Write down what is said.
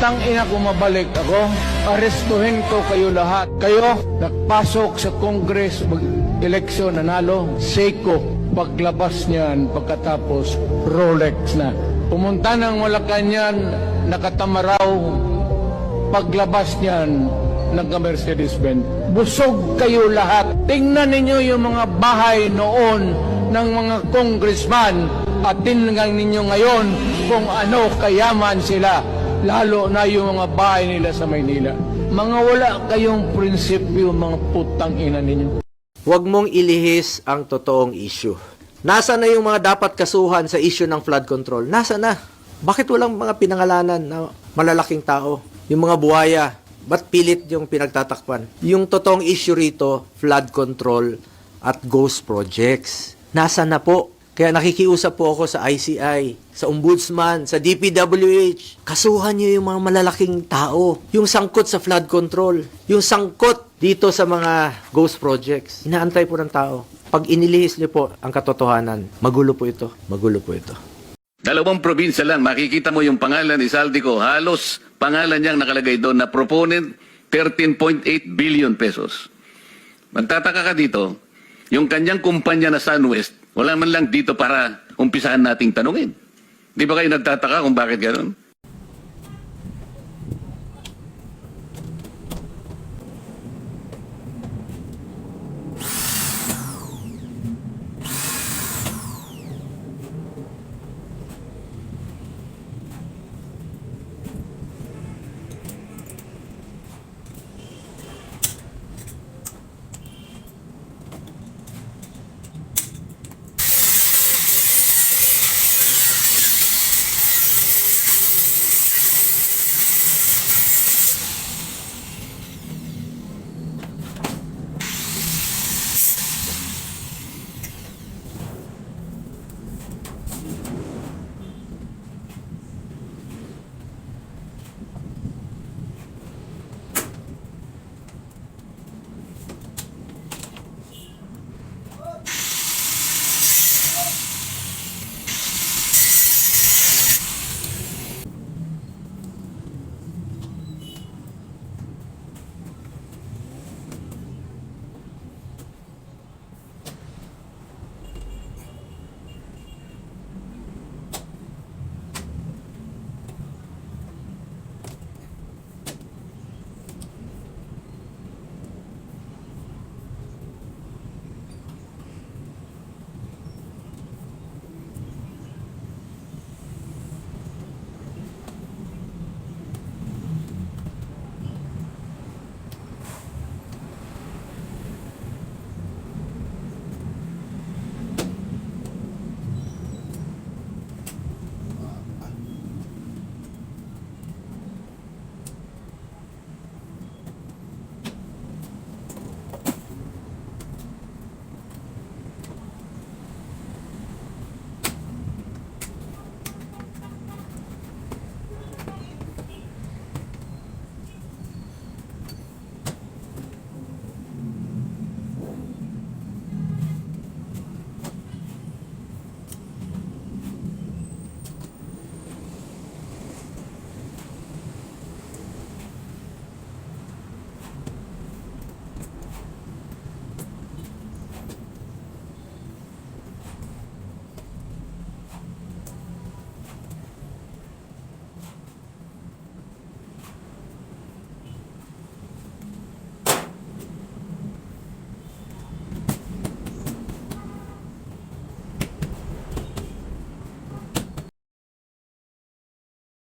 putang ina kung mabalik ako, arestuhin ko kayo lahat. Kayo, nagpasok sa Congress, mag-eleksyon, nanalo, Seiko, paglabas niyan, pagkatapos, Rolex na. Pumunta ng Malacanang, nakatamaraw, paglabas niyan, nagka-Mercedes-Benz. Busog kayo lahat. Tingnan ninyo yung mga bahay noon ng mga congressman at tingnan ninyo ngayon kung ano kayaman sila. Lalo na yung mga bahay nila sa Maynila. Mga wala kayong prinsipyo, mga putang ina ninyo. Huwag mong ilihis ang totoong issue. Nasa na yung mga dapat kasuhan sa issue ng flood control? Nasa na? Bakit walang mga pinangalanan na malalaking tao? Yung mga buhaya, ba't pilit yung pinagtatakpan? Yung totoong issue rito, flood control at ghost projects. Nasa na po? Kaya nakikiusap po ako sa ICI, sa Ombudsman, sa DPWH. Kasuhan niyo yung mga malalaking tao. Yung sangkot sa flood control. Yung sangkot dito sa mga ghost projects. Inaantay po ng tao. Pag inilihis niyo po ang katotohanan, magulo po ito. Magulo po ito. Dalawang probinsya lang, makikita mo yung pangalan ni Saldico, halos pangalan niyang nakalagay doon na proponent 13.8 billion pesos. Magtataka ka dito, yung kanyang kumpanya na SunWest, wala man lang dito para umpisahan nating tanungin. Di ba kayo nagtataka kung bakit gano'n?